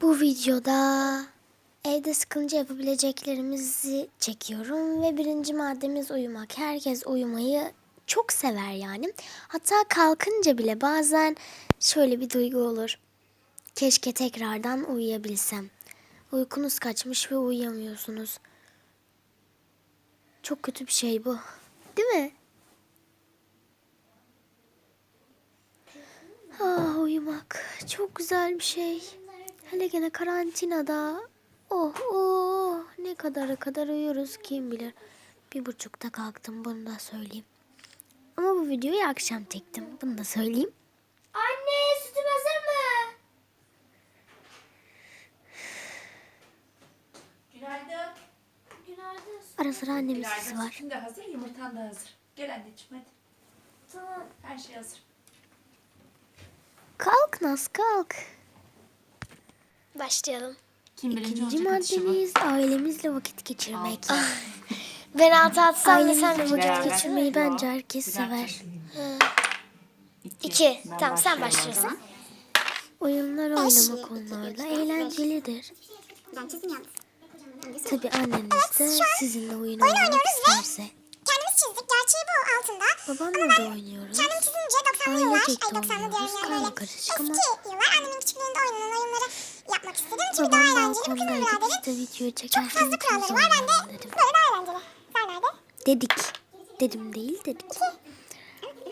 Bu videoda evde sıkılınca yapabileceklerimizi çekiyorum ve birinci maddemiz uyumak. Herkes uyumayı çok sever yani. Hatta kalkınca bile bazen şöyle bir duygu olur. Keşke tekrardan uyuyabilsem. Uykunuz kaçmış ve uyuyamıyorsunuz. Çok kötü bir şey bu. Değil mi? Ah uyumak çok güzel bir şey. Hele gene karantinada. Oh oh ne kadara kadar uyuyoruz kim bilir. Bir buçukta kalktım bunu da söyleyeyim. Ama bu videoyu akşam çektim bunu da söyleyeyim. Anne sütüm hazır mı? Günaydın. Günaydın. Ara sıra annemin sesi Günaydın. var. Sütün de hazır, yumurtan da hazır. Gel anneciğim hadi. Tamam. Her şey hazır. Kalk Naz kalk. Başlayalım. Kim İkinci maddemiz ailemizle vakit geçirmek. Ben altı atsam da sen Ailemizle vakit Beraber. geçirmeyi bence herkes sever. İki. Tamam sen başlıyorsun. Oyunlar oynamak onlarla eğlencelidir. Ben çizdim yalnız. Tabi anneniz de sizinle oyun oynamak oynuyoruz ve- isterse. Kendimiz çizdik. Gerçeği bu altında. Babamla da oynuyoruz. Kendim çizince 90'lı yıllar, ay Ailecek de 90'lı diyorum oynuyoruz. yani Karma böyle karışık ama eski yıllar annemin küçüklüğünde oynanan oyunları yapmak istedim. Çünkü daha eğlenceli bu de video Çok fazla kuralları var. Ben de oynayalım böyle dedim. daha eğlenceli. Sen nerede? Dedik. Dedim değil dedik.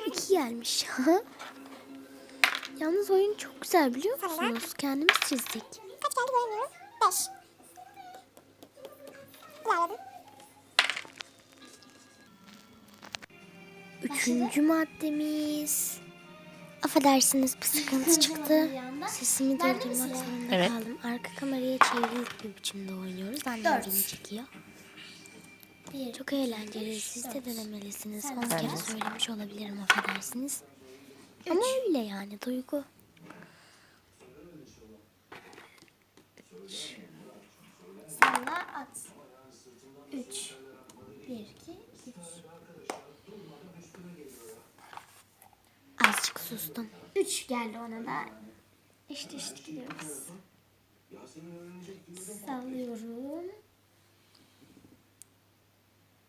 İki gelmiş. Yalnız oyun çok güzel biliyor musunuz? Kendimiz çizdik. Kaç geldi göremiyorum. Beş. İlerledim. Üçüncü maddemiz. Affedersiniz bir sıkıntı çıktı. Sesimi durdurmak zorunda Evet. kaldım. Arka kameraya çevirdik bir biçimde oynuyoruz. Annem Dört. beni çekiyor. Bir, Çok eğlenceli. Siz de denemelisiniz. 10 kere söylemiş olabilirim affedersiniz. Ama öyle yani duygu. salla at. 3 1 2 sustum. Üç geldi ona da. İşte işte gidiyoruz. Sallıyorum.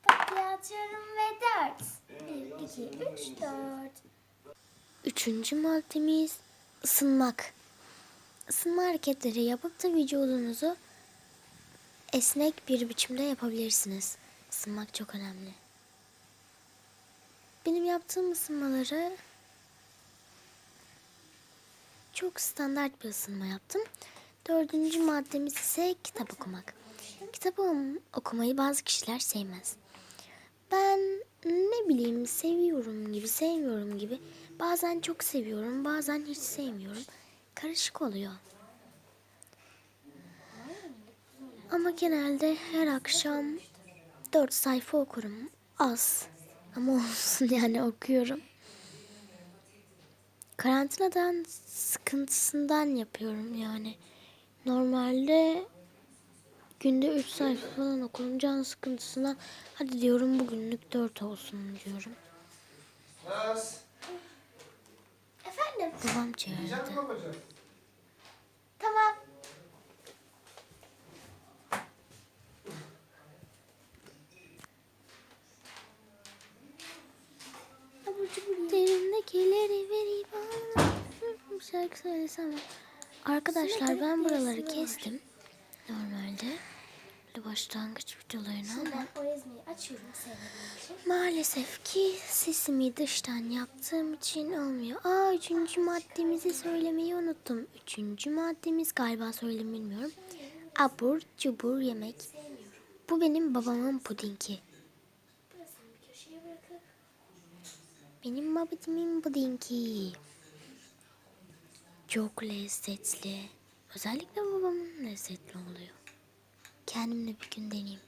Kopya atıyorum ve dört. Bir, iki, üç, dört. Üçüncü maddemiz ısınmak. Isınma hareketleri yapıp da vücudunuzu esnek bir biçimde yapabilirsiniz. Isınmak çok önemli. Benim yaptığım ısınmaları çok standart bir ısınma yaptım. Dördüncü maddemiz ise kitap okumak. Kitap okum- okumayı bazı kişiler sevmez. Ben ne bileyim seviyorum gibi sevmiyorum gibi. Bazen çok seviyorum bazen hiç sevmiyorum. Karışık oluyor. Ama genelde her akşam dört sayfa okurum. Az. Ama olsun yani okuyorum. Karantinadan sıkıntısından yapıyorum yani. Normalde günde 3 sayfa falan okurum. Can sıkıntısından hadi diyorum bugünlük 4 olsun diyorum. Naz, Efendim? Babam çağırdı. yiyecek mi babacığım? Tamam. Derindekileri vereyim bana. Şarkı söylesem. Arkadaşlar ben buraları kestim. Normalde. Başlangıç videolarını ama maalesef ki sesimi dıştan yaptığım için olmuyor. Aa üçüncü maddemizi söylemeyi unuttum. Üçüncü maddemiz galiba söylemeyi bilmiyorum. Abur cubur yemek. Bu benim babamın pudingi. Burasını bir köşeye bırakıp Benim babamın pudingi. Çok lezzetli. Özellikle babamın lezzetli oluyor. Kendimle bir gün deneyeyim.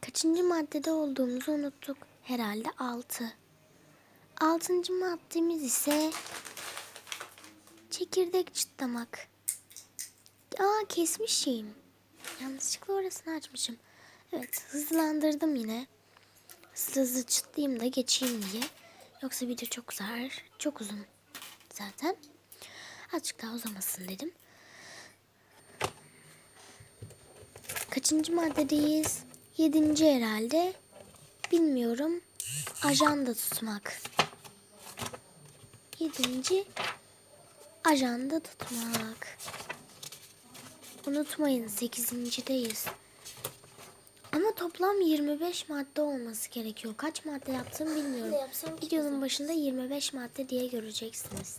Kaçıncı maddede olduğumuzu unuttuk. Herhalde altı. Altıncı maddemiz ise çekirdek çıtlamak. Aa kesmişim. Yanlışlıkla orasını açmışım. Evet hızlandırdım yine. Hızlı hızlı çıtlayayım da geçeyim diye. Yoksa video çok uzar. Çok uzun zaten. Azıcık daha uzamasın dedim. Kaçıncı maddedeyiz? Yedinci herhalde. Bilmiyorum. Ajanda tutmak. Yedinci ajanda tutmak. Unutmayın sekizincideyiz. Ama toplam 25 madde olması gerekiyor. Kaç madde yaptım bilmiyorum. Videonun başında 25 madde diye göreceksiniz.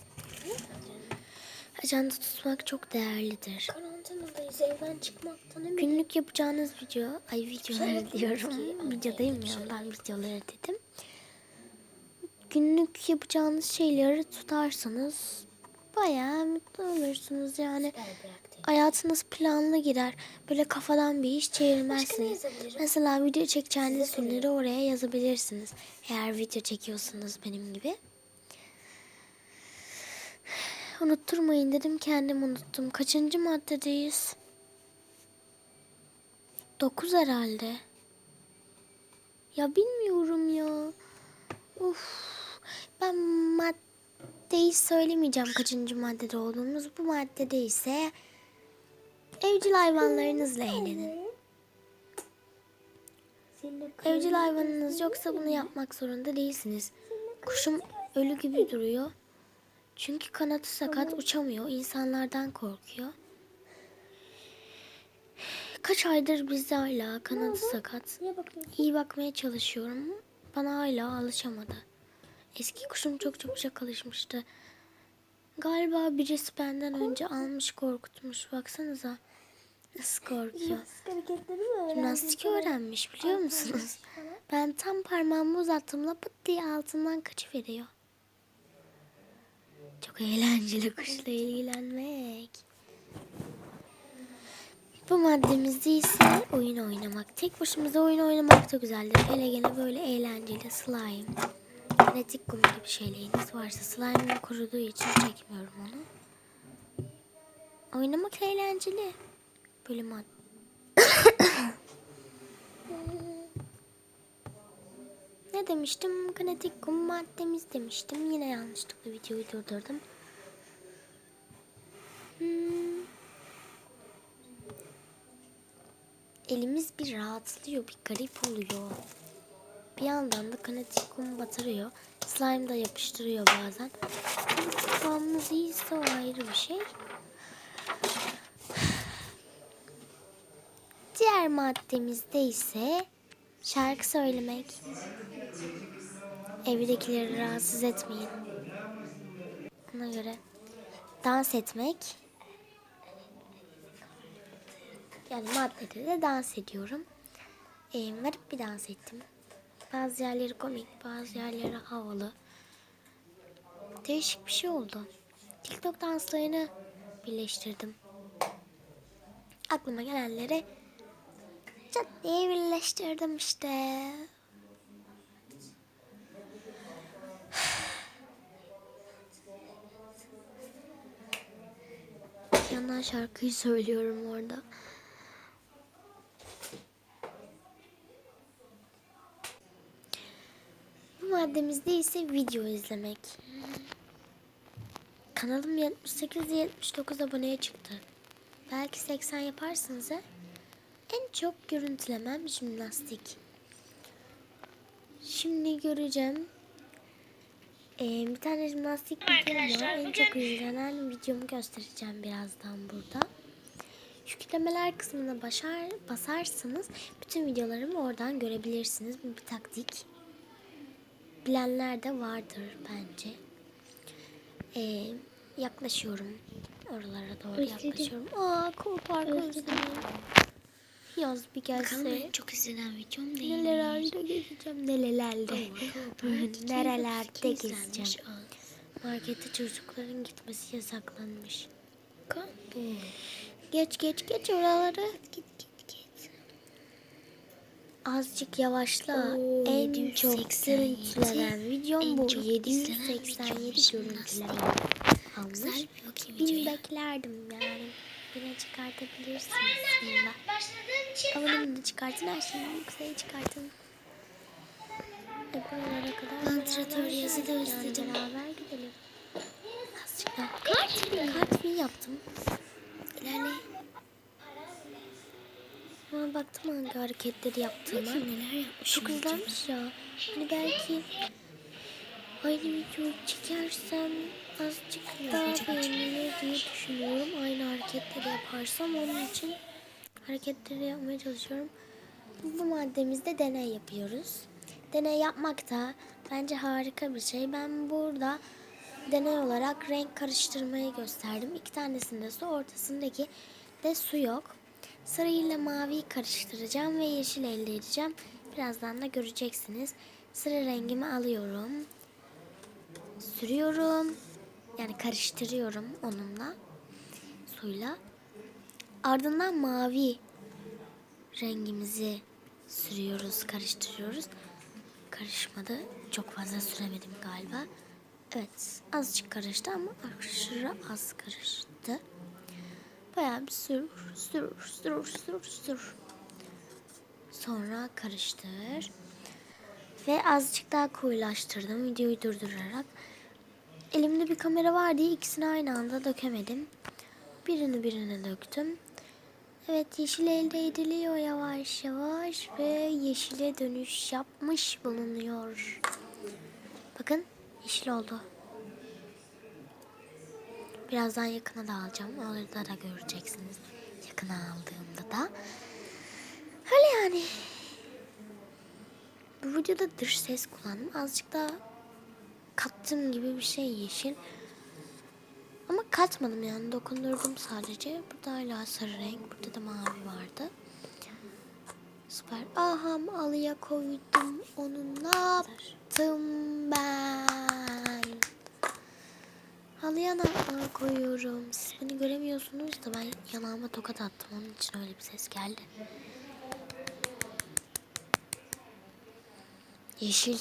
Ajanda tutmak çok değerlidir. Karantinadayız evden çıkmaktan emin. Günlük yapacağınız video, ay videoları Evet, diyorum. Videodayım ya ben videoları dedim. Günlük yapacağınız şeyleri tutarsanız bayağı mutlu olursunuz yani. Hayatınız planlı gider. Böyle kafadan bir iş çevirmezsiniz. Mesela video çekeceğiniz günleri oraya yazabilirsiniz. Eğer video çekiyorsanız benim gibi. Unutturmayın dedim kendim unuttum. Kaçıncı maddedeyiz? 9 herhalde. Ya bilmiyorum ya. Uf. Ben maddeyi söylemeyeceğim kaçıncı maddede olduğumuz. Bu maddede ise evcil hayvanlarınızla eğlenin. Evcil hayvanınız yoksa bunu yapmak zorunda değilsiniz. Kuşum ölü gibi duruyor. Çünkü kanatı sakat uçamıyor. İnsanlardan korkuyor. Kaç aydır bizde hala kanadı sakat. İyi bakmaya çalışıyorum. Bana hala alışamadı. Eski kuşum çok çabucak alışmıştı. Galiba birisi benden önce almış korkutmuş. Baksanıza. Nasıl korkuyor. hareketleri mi öğrendin? Jimnastik öğrenmiş biliyor musunuz? Ben tam parmağımı uzattığımda pıt diye altından kaçıveriyor. Çok eğlenceli kuşla ilgilenmek. Bu maddemiz ise oyun oynamak. Tek başımıza oyun oynamak da güzeldir. Hele gene böyle eğlenceli slime. Kinetik kum gibi şeyleriniz varsa slime'ın kuruduğu için çekmiyorum onu. Oynamak eğlenceli. Böyle madde. Ne demiştim? Kinetik kum maddemiz demiştim. Yine yanlışlıkla videoyu durdurdum. Hmm. Elimiz bir rahatlıyor, bir garip oluyor. Bir yandan da kinetik kum batırıyor. Slime da yapıştırıyor bazen. Kıvamımız iyiyse o ayrı bir şey. Diğer maddemizde ise şarkı söylemek. Evdekileri rahatsız etmeyin. Ona göre dans etmek. Yani maddede de dans ediyorum. Ee, garip bir dans ettim. Bazı yerleri komik, bazı yerleri havalı. Değişik bir şey oldu. TikTok danslarını birleştirdim. Aklıma gelenleri Çat diye birleştirdim işte. Yandan şarkıyı söylüyorum orada. Bu maddemizde ise video izlemek. Kanalım 78-79 aboneye çıktı. Belki 80 yaparsınız ha? En çok görüntülemem jimnastik. Şimdi göreceğim. Ee, bir tane jimnastik videom var. En çok izlenen videomu göstereceğim birazdan burada. Yüklemeler kısmına başar, basarsanız bütün videolarımı oradan görebilirsiniz. Bu bir taktik. Bilenler de vardır bence. Ee, yaklaşıyorum. Oralara doğru Özledim. yaklaşıyorum. Aa, Cool Park özledim. Yaz bir gelse. çok izlenen videom Nelerde gezeceğim, nelelerde. Nerelerde gezeceğim. Markete çocukların gitmesi yasaklanmış. Geç geç geç oraları. Git git git. Azıcık yavaşla. Oo, en 787. çok görüntülenen videom En bu. çok 787 izlenen görüntüleme almış. Bin beklerdim yani. Bine çıkartabilirsiniz bunda. Başladığım için Abonemi de çıkartın, her şeyi yükseğe çıkartın. E buralara kadar yazı da gidelim. özledim. Beraber gidelim. Azıcık daha. Kaç? resmi yaptım. İlerle. Ama baktım hangi hareketleri yaptığıma. neler yapmış Çok güzelmiş ya. Hani belki aynı videoyu çekersem azıcık daha beğenilir diye düşünüyorum. Aynı hareketleri yaparsam onun için hareketleri yapmaya çalışıyorum. Bu maddemizde deney yapıyoruz. Deney yapmak da bence harika bir şey. Ben burada deney olarak renk karıştırmayı gösterdim. İki tanesinde su, ortasındaki de su yok. Sarı ile maviyi karıştıracağım ve yeşil elde edeceğim. Birazdan da göreceksiniz. Sarı rengimi alıyorum. Sürüyorum. Yani karıştırıyorum onunla. Suyla. Ardından mavi rengimizi sürüyoruz, karıştırıyoruz. Karışmadı. Çok fazla süremedim galiba. Evet, azıcık karıştı ama aşırı az karıştı. Bayağı bir sür, sür, sür, sür, sür. Sonra karıştır. Ve azıcık daha koyulaştırdım videoyu durdurarak. Elimde bir kamera var diye ikisini aynı anda dökemedim. Birini birine döktüm. Evet yeşil elde ediliyor yavaş yavaş ve yeşile dönüş yapmış bulunuyor. Bakın yeşil oldu. Birazdan yakına da alacağım. Orada da göreceksiniz. Yakına aldığımda da. Öyle yani. Bu videoda dış ses kullandım. Azıcık daha kattığım gibi bir şey yeşil. Ama katmadım yani dokundurdum sadece. Burada hala sarı renk. Burada da mavi vardı. Süper. Aham alıya koydum. Onu ne yaptım ben? Halıya da koyuyorum. Siz beni göremiyorsunuz da ben yanağıma tokat attım. Onun için öyle bir ses geldi. Yeşil.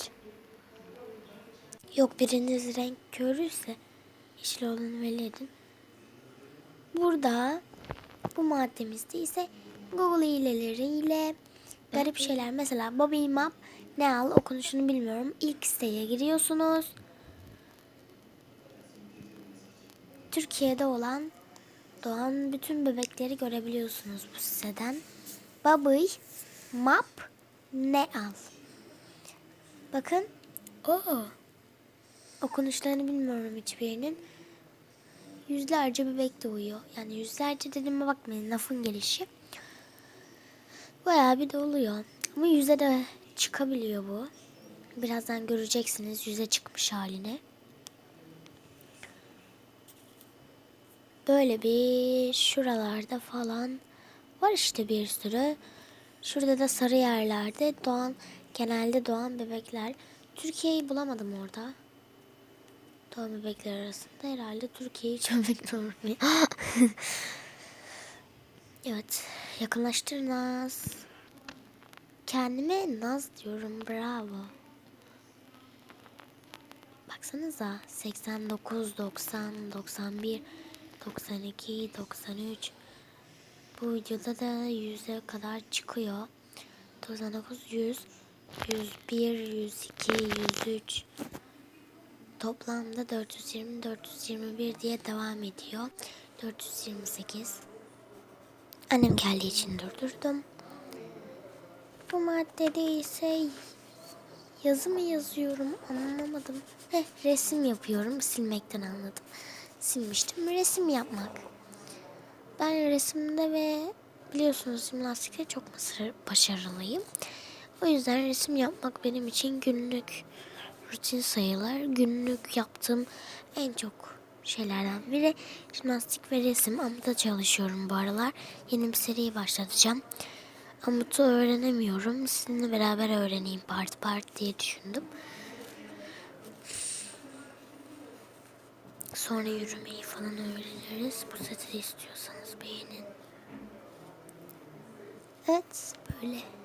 Yok biriniz renk körüyse yeşil olanı edin. Burada bu maddemizde ise Google hileleriyle garip şeyler. Mesela Bobby Map ne al okunuşunu bilmiyorum. İlk siteye giriyorsunuz. Türkiye'de olan doğan bütün bebekleri görebiliyorsunuz bu siteden. Bobby Map ne al. Bakın. Oo. Okunuşlarını bilmiyorum hiçbirinin. Yüzlerce bebek doğuyor. Yani yüzlerce dediğime bakmayın lafın gelişi. Bayağı bir de oluyor. Ama yüze de çıkabiliyor bu. Birazdan göreceksiniz yüze çıkmış halini. Böyle bir şuralarda falan var işte bir sürü. Şurada da sarı yerlerde doğan genelde doğan bebekler. Türkiye'yi bulamadım orada. Doğan bebekler arasında herhalde Türkiye'yi çözmek zorundayım. evet. Yakınlaştır Naz. Kendime Naz diyorum. Bravo. Baksanıza 89, 90, 91, 92, 93. Bu videoda da 100'e kadar çıkıyor. 99, 100, 101, 102, 103. Toplamda 420, 421 diye devam ediyor. 428. Annem geldiği için durdurdum. Bu maddede ise yazı mı yazıyorum anlamadım. Heh, resim yapıyorum. Silmekten anladım. Silmiştim. Resim yapmak. Ben resimde ve biliyorsunuz jimnastikte çok başarılıyım. O yüzden resim yapmak benim için günlük rutin sayılır. Günlük yaptığım en çok şeylerden biri jimnastik ve resim. Amut'a çalışıyorum bu aralar. Yeni bir seriyi başlatacağım. Amut'u öğrenemiyorum. Sizinle beraber öğreneyim part part diye düşündüm. Sonra yürümeyi falan öğreniriz. Bu seti istiyorsanız beğenin. Evet böyle.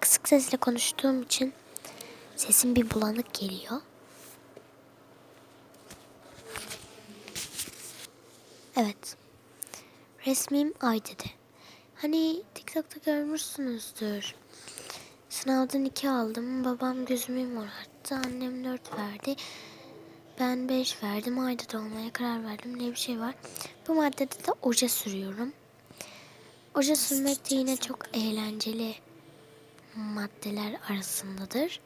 Kısık sesle konuştuğum için sesim bir bulanık geliyor. Evet. Resmim Ayde'de. Hani TikTok'ta görmüşsünüzdür. Sınavdan iki aldım. Babam gözümü morarttı. Annem dört verdi. ben 5 verdim. Ayda da olmaya karar verdim. Ne bir şey var. Bu maddede de oje sürüyorum. Oje sürmek de yine çok eğlenceli maddeler arasındadır.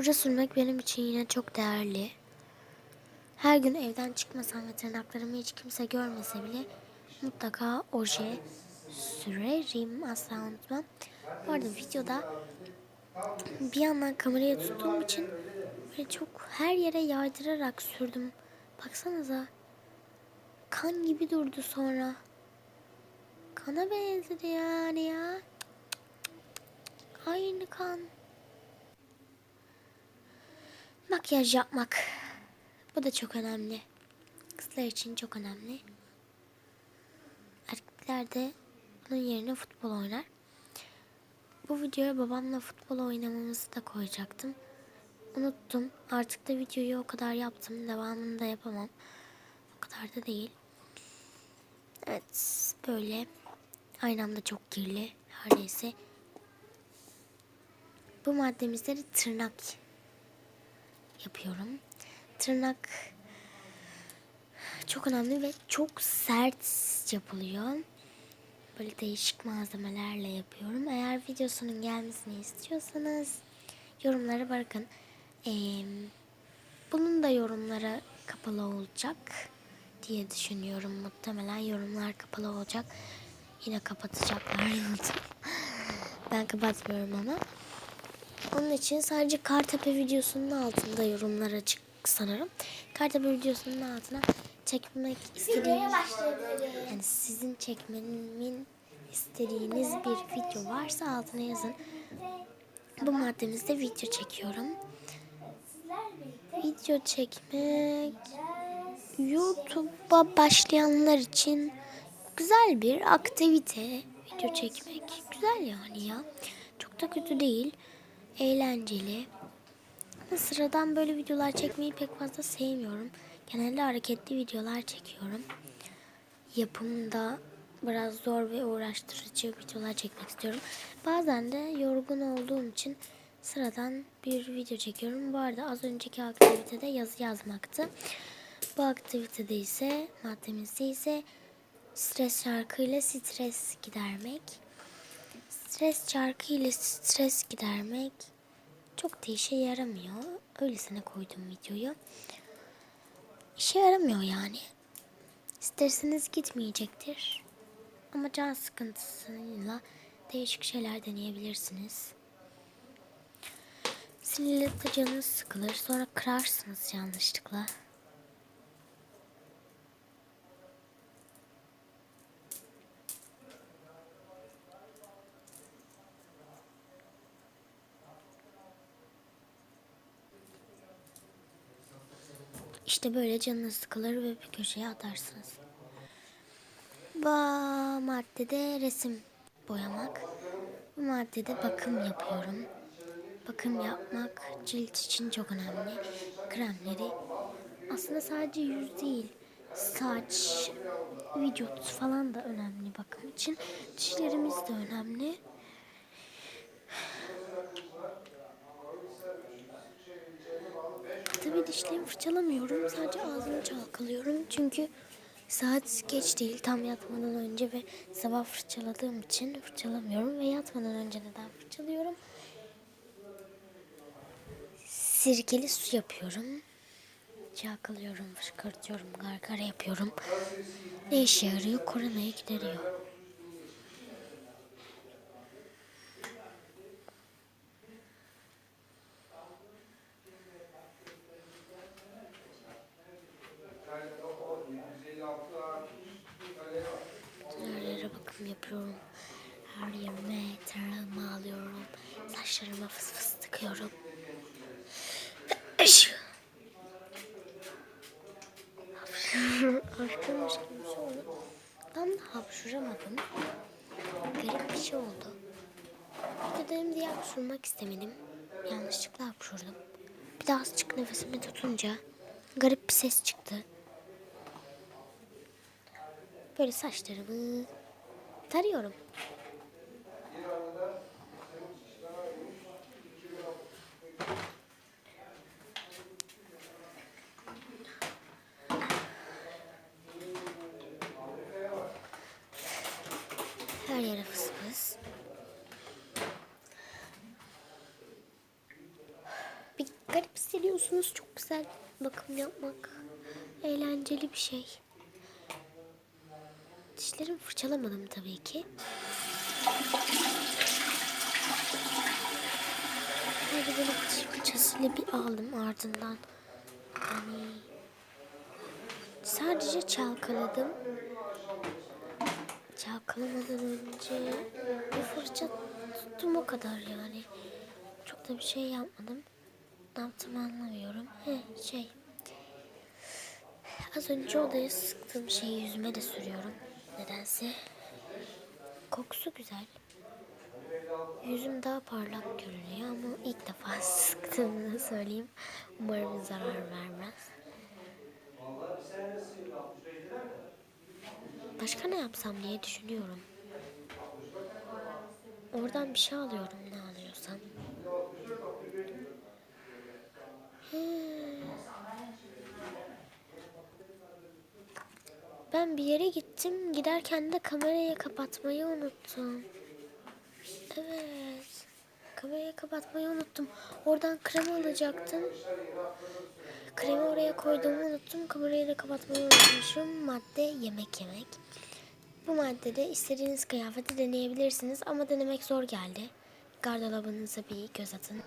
Oje sürmek benim için yine çok değerli. Her gün evden çıkmasam ve tırnaklarımı hiç kimse görmese bile mutlaka oje sürerim. Asla unutmam. Bu arada videoda bir yandan kamerayı tuttuğum için böyle çok her yere yaydırarak sürdüm. Baksanıza. Kan gibi durdu sonra. Kana benzedi yani ya. Aynı kan. Makyaj yapmak. Bu da çok önemli. Kızlar için çok önemli. Erkekler de bunun yerine futbol oynar. Bu videoya babamla futbol oynamamızı da koyacaktım. Unuttum. Artık da videoyu o kadar yaptım. Devamını da yapamam. O kadar da değil. Evet böyle. Aynı anda çok kirli. Her neyse. Bu maddemizleri tırnak yapıyorum. Tırnak çok önemli ve çok sert yapılıyor. Böyle değişik malzemelerle yapıyorum. Eğer videosunun gelmesini istiyorsanız yorumlara bırakın. Ee, bunun da yorumlara kapalı olacak diye düşünüyorum. Muhtemelen yorumlar kapalı olacak. Yine kapatacaklar ben kapatmıyorum ama. Onun için sadece Kartepe videosunun altında yorumlar açık sanırım. Kartepe videosunun altına çekmek başlayabiliriz. yani sizin çekmemin istediğiniz bir video varsa altına yazın. Bu maddemizde video çekiyorum. Video çekmek. YouTube'a başlayanlar için güzel bir aktivite. Video çekmek güzel yani ya. Çok da kötü değil. Eğlenceli. Sıradan böyle videolar çekmeyi pek fazla sevmiyorum. Genelde hareketli videolar çekiyorum. Yapımda biraz zor ve uğraştırıcı videolar çekmek istiyorum. Bazen de yorgun olduğum için sıradan bir video çekiyorum. Bu arada az önceki aktivitede yazı yazmaktı. Bu aktivitede ise maddemizde ise stres şarkıyla stres gidermek. Stres şarkıyla stres gidermek çok da işe yaramıyor. Öylesine koydum videoyu. İşe yaramıyor yani. Stresiniz gitmeyecektir. Ama can sıkıntısıyla değişik şeyler deneyebilirsiniz. Sinirli canınız sıkılır. Sonra kırarsınız yanlışlıkla. İşte böyle canınız sıkılır ve bir köşeye atarsınız. Bu maddede resim boyamak. Bu maddede bakım yapıyorum. Bakım yapmak cilt için çok önemli. Kremleri aslında sadece yüz değil, saç, vücut falan da önemli bakım için. Dişlerimiz de önemli. Tabii dişlerimi fırçalamıyorum. Sadece ağzımı çalkalıyorum. Çünkü saat geç değil. Tam yatmadan önce ve sabah fırçaladığım için fırçalamıyorum. Ve yatmadan önce neden fırçalıyorum? Sirkeli su yapıyorum. Çalkalıyorum, fışkırtıyorum, gargara yapıyorum. Ne işe yarıyor? Koronayı gideriyor. Her yere bakım yapıyorum. Her yerime teralımı alıyorum. Saçlarıma fıs fıs tıkıyorum. Gibi bir şey oldu. Tam da hapşıramadım. Garip bir şey oldu. Dedim diye hapşırmak istemedim. Yanlışlıkla hapşırdım. Bir daha azıcık nefesimi tutunca garip bir ses çıktı. Böyle saçlarımı tarıyorum. Her yere fıs fıs. Bir garip hissediyorsunuz çok güzel bakım yapmak. Eğlenceli bir şey. Dişlerimi fırçalamadım tabii ki. Hadi böyle diş fırçasıyla bir aldım ardından. Yani sadece çalkaladım. Çalkalamadan önce bir fırça tuttum o kadar yani. Çok da bir şey yapmadım. Ne yaptığımı anlamıyorum. He şey. Az önce odaya sıktığım şeyi yüzüme de sürüyorum. Nedense. Kokusu güzel. Yüzüm daha parlak görünüyor ama ilk defa sıktığımı söyleyeyim. Umarım zarar vermez. Başka ne yapsam diye düşünüyorum. Oradan bir şey alıyorum ne alıyorsam. Hmm. Ben bir yere gittim. Giderken de kamerayı kapatmayı unuttum. Evet. Kamerayı kapatmayı unuttum. Oradan krem alacaktım. Kremi oraya koyduğumu unuttum. Kamerayı da kapatmayı unutmuşum. Madde yemek yemek. Bu maddede istediğiniz kıyafeti deneyebilirsiniz ama denemek zor geldi. Gardırobunıza bir göz atın.